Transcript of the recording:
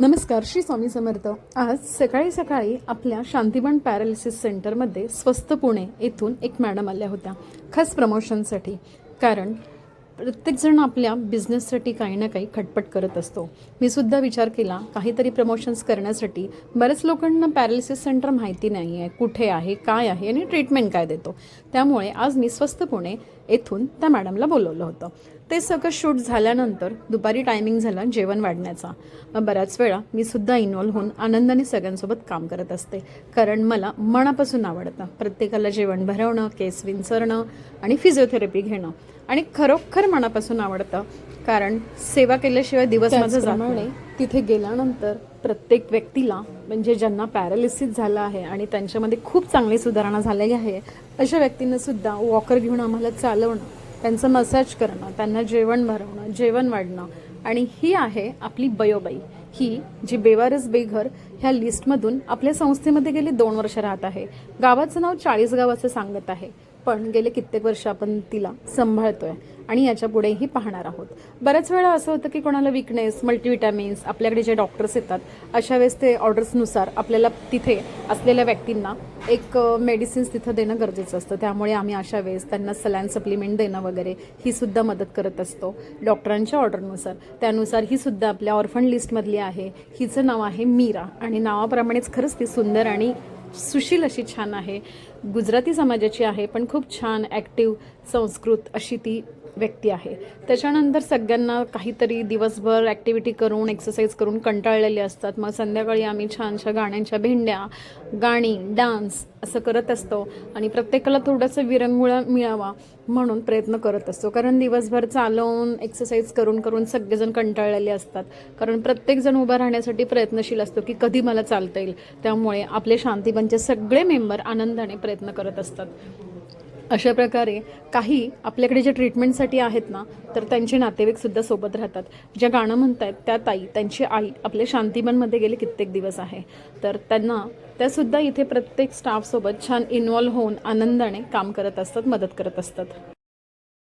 नमस्कार श्री स्वामी समर्थ. आज सकाळी सकाळी आपल्या शांतिबन पॅरालिसिस सेंटरमध्ये स्वस्त पुणे येथून एक मॅडम आल्या होत्या. खास प्रमोशनसाठी. कारण प्रत्येकजण आपल्या बिझनेससाठी काही ना काही खटपट करत असतो. मी सुद्धा विचार केला काहीतरी प्रमोशन्स करण्यासाठी बऱ्याच लोकांना पॅरालिसिस सेंटर माहिती नाही आहे कुठे आहे काय आहे आणि ट्रीटमेंट काय देतो. त्यामुळे आज मी स्वस्त पुणे येथून त्या मॅडमला बोलवलं होतं. ते सगळं शूट झाल्यानंतर दुपारी टायमिंग झाला जेवण वाढण्याचा. मग बऱ्याच वेळा मी सुद्धा इन्वॉल्व्ह होऊन आनंदाने सगळ्यांसोबत काम करत असते. कारण मला मनापासून आवडतं प्रत्येकाला जेवण भरवणं केस विंचरणं आणि फिजिओथेरपी घेणं. आणि खरोखर मनापासून आवडतं. कारण सेवा केल्याशिवाय दिवस माझा नाही. तिथे गेल्यानंतर प्रत्येक व्यक्तीला म्हणजे ज्यांना पॅरालिसिस झालं आहे आणि त्यांच्यामध्ये खूप चांगली सुधारणा झालेली आहे अशा व्यक्तींना सुद्धा वॉकर घेऊन आम्हाला चालवणं त्यांचं मसाज करणं त्यांना जेवण भरवणं जेवण वाढणं आणि ही आहे आपली बयोबाई. ही जी बेवारस बेघर ह्या लिस्टमधून आपल्या संस्थेमध्ये गेली दोन वर्ष राहत आहे. गावाचं नाव चाळीस गावाचं सांगत आहे. पण गेले कित्येक वर्ष आपण तिला सांभाळतोय आणि याच्या पुढेही पाहणार आहोत. बऱ्याच वेळा असं होतं की कोणाला विकनेस मल्टीविटॅमिन्स आपल्याकडे जे डॉक्टर्स येतात अशा वेळेस ते ऑर्डर्सनुसार आपल्याला तिथे असलेल्या व्यक्तींना एक मेडिसिन्स तिथं देणं गरजेचं असतं. त्यामुळे आम्ही अशा वेळेस त्यांना सलॅन सप्लिमेंट देणं वगैरे ही सुद्धा मदत करत असतो. डॉक्टरांच्या ऑर्डरनुसार त्यानुसार ही सुद्धा आपल्या ऑर्फन लिस्टमधली आहे. हिचं नाव आहे मीरा आणि नावाप्रमाणेच खरंच ती सुंदर आणि सुशील अशी छान आहे. गुजराती समाजाची आहे पण खूप छान ॲक्टिव संस्कृत अशी ती व्यक्ती आहे. त्याच्यानंतर सगळ्यांना काहीतरी दिवसभर ॲक्टिव्हिटी करून एक्सरसाइज करून कंटाळलेले असतात. मग संध्याकाळी आम्ही छानशा गाण्यांच्या भेंड्या गाणी डान्स असं करत असतो आणि प्रत्येकाला थोडंसं विरंगुळा मिळावा म्हणून प्रयत्न करत असतो. कारण दिवसभर चालवून एक्सरसाइज करून करून सगळेजण कंटाळलेले असतात. कारण प्रत्येकजण उभा राहण्यासाठी प्रयत्नशील असतो की कधी मला चालता येईल. त्यामुळे आपले शांतीबनचे सगळे मेंबर आनंदाने प्रयत्न करत असतात. अशा प्रकारे काही आपल्याकडे जे ट्रीटमेंटसाठी आहेत ना तर त्यांचे नातेवाईकसुद्धा सोबत राहतात. ज्या गाणं म्हणतायत त्या ताई त्यांची आई आपल्या शांतीबनमध्ये गेले कित्येक दिवस आहे. तर त्यांना त्यासुद्धा इथे प्रत्येक स्टाफसोबत छान इन्वॉल्व्ह होऊन आनंदाने काम करत असतात मदत करत असतात.